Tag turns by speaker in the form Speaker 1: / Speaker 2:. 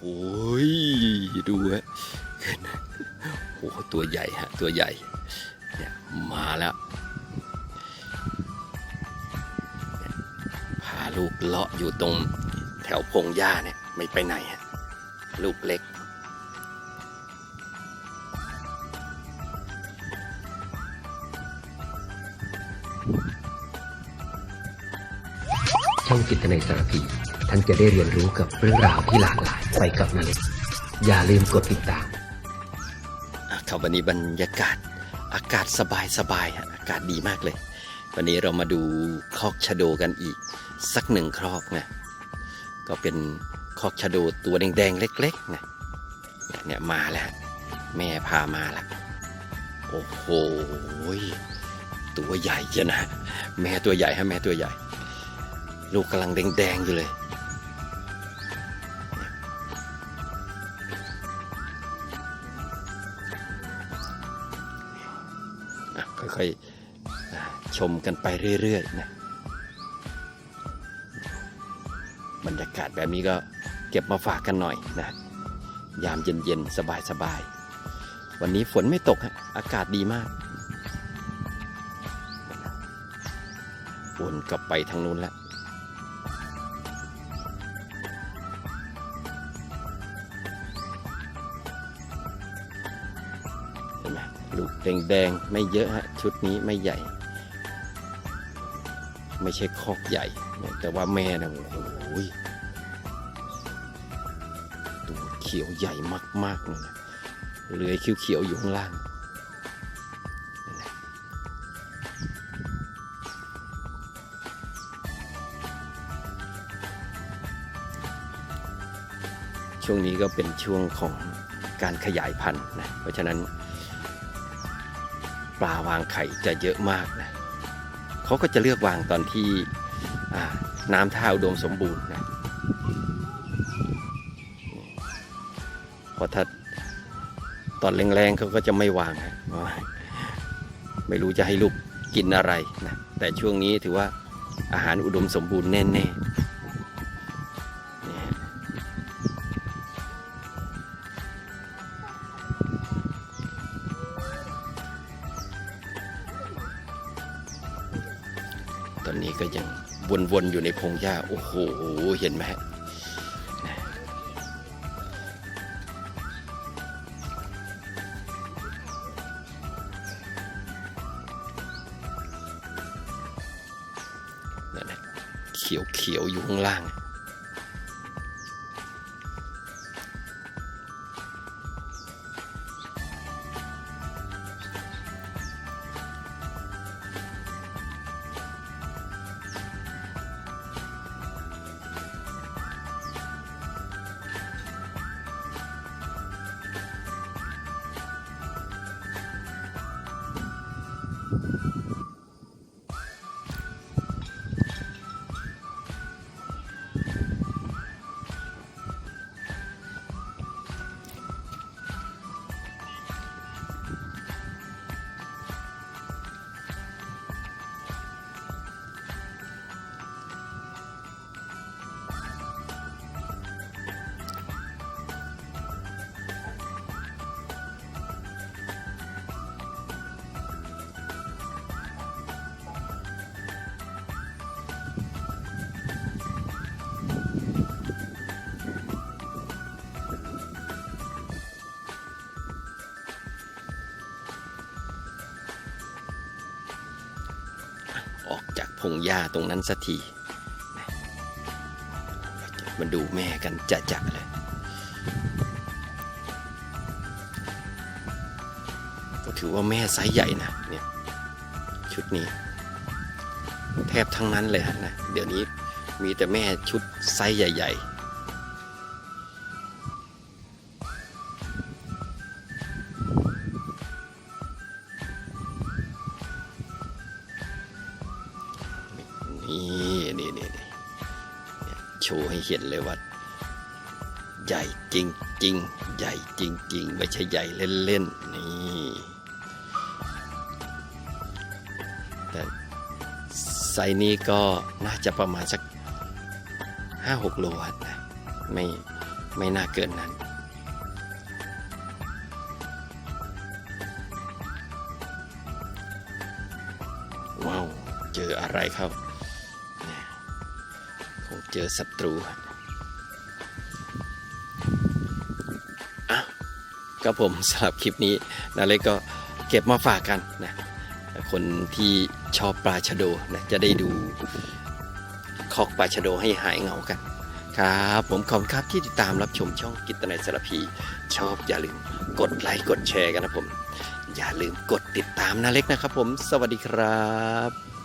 Speaker 1: โอ้ยดูฮะโอ้ตัวใหญ่ฮะตัวใหญ่เนี่ยมาแล้วพาลูกเลาะอยู่ตรงแถวพงหญ้าเนี่ยไม่ไปไหนฮะลูกเล็ก
Speaker 2: ช่องจิตในสารพี ท่านจะได้เรียนรู้กับเรื่องราวที่หลากหลายไปกับนาเล็กอย่าลืมกดติดตาม
Speaker 1: อะครับวันนี้บรรยากาศอากาศสบายสบายๆอากาศดีมากเลย วันนี้เรามาดูคอกชะโดกันอีก สักหนึ่งครอกนะก็เป็นคอกชะโดตัวแดงๆเล็กๆนะเนี่ยมาแล้วแม่พามาล้วโอ้โหตัวใหญ่จ้ะนะ แม่ตัวใหญ่ฮะแม่ตัวใหญ่ ลูกกำลังแดงๆอยู่เลย ค่อยๆชมกันไปเรื่อยๆนะบรรยากาศแบบนี้ก็เก็บมาฝากกันหน่อยนะ ยามเย็นๆ สบายๆ วันนี้ฝนไม่ตกฮะอากาศดีมากวนกลับไปทางนู้นแล้ว แดงๆไม่เยอะฮะชุดนี้ไม่ใหญ่ ไม่ใช่คอกใหญ่ แต่ว่าแม่นะโอ้โหตัวเขียวใหญ่มากๆเลยนะเลื้อยเขียวๆอยู่ข้างล่างช่วงนี้ก็เป็นช่วงของการขยายพันธุ์นะ เพราะฉะนั้น ปลาวางไข่จะเยอะมากนะเขาก็จะเลือกวางตอนที่น้ำท่าอุดมสมบูรณ์นะเพราะถ้าตอนแรงๆเขาก็จะไม่วางนะไม่รู้จะให้ลูกกินอะไรนะแต่ช่วงนี้ถือว่าอาหารอุดมสมบูรณ์แน่ๆ ก็ยังวนๆอยู่ในพงหญ้าโอ้โหเห็นไหมฮะนั่นะเขียวๆอยู่ข้างล่าง ออกจากพงหญ้าตรงนั้นสักทีมาดูแม่กันจะจะๆเลยก็ถือว่าแม่ไซส์ใหญ่นะเนี่ยชุดนี้ แทบทั้งนั้นเลยฮะนะ เดี๋ยวนี้มีแต่แม่ชุดไซส์ใหญ่ ๆ นี่นี่นี่นี่โชว์ให้เห็นเลยว่า ใหญ่จริงจริงใหญ่จริงจริงไม่ใช่ใหญ่เล่นๆนี่แต่ไซนี้ก็น่าจะประมาณสักห้าหกโลนะไม่ไม่น่าเกินนั้นว้าว เจออะไรครับ เจอศัตรูอะครับผมสำหรับคลิปนี้นาเล็กก็เก็บมาฝากกันนะคนที่ชอบปลาชะโดนะจะได้ดูคอกปลาชะโดให้หายเหงากัน ครับผมขอบคุณครับที่ติดตามรับชมช่องกิตนัยสารพี ชอบอย่าลืมกดไลค์กดแชร์กันนะผม อย่าลืมกดติดตามนาเล็กนะครับผม สวัสดีครับ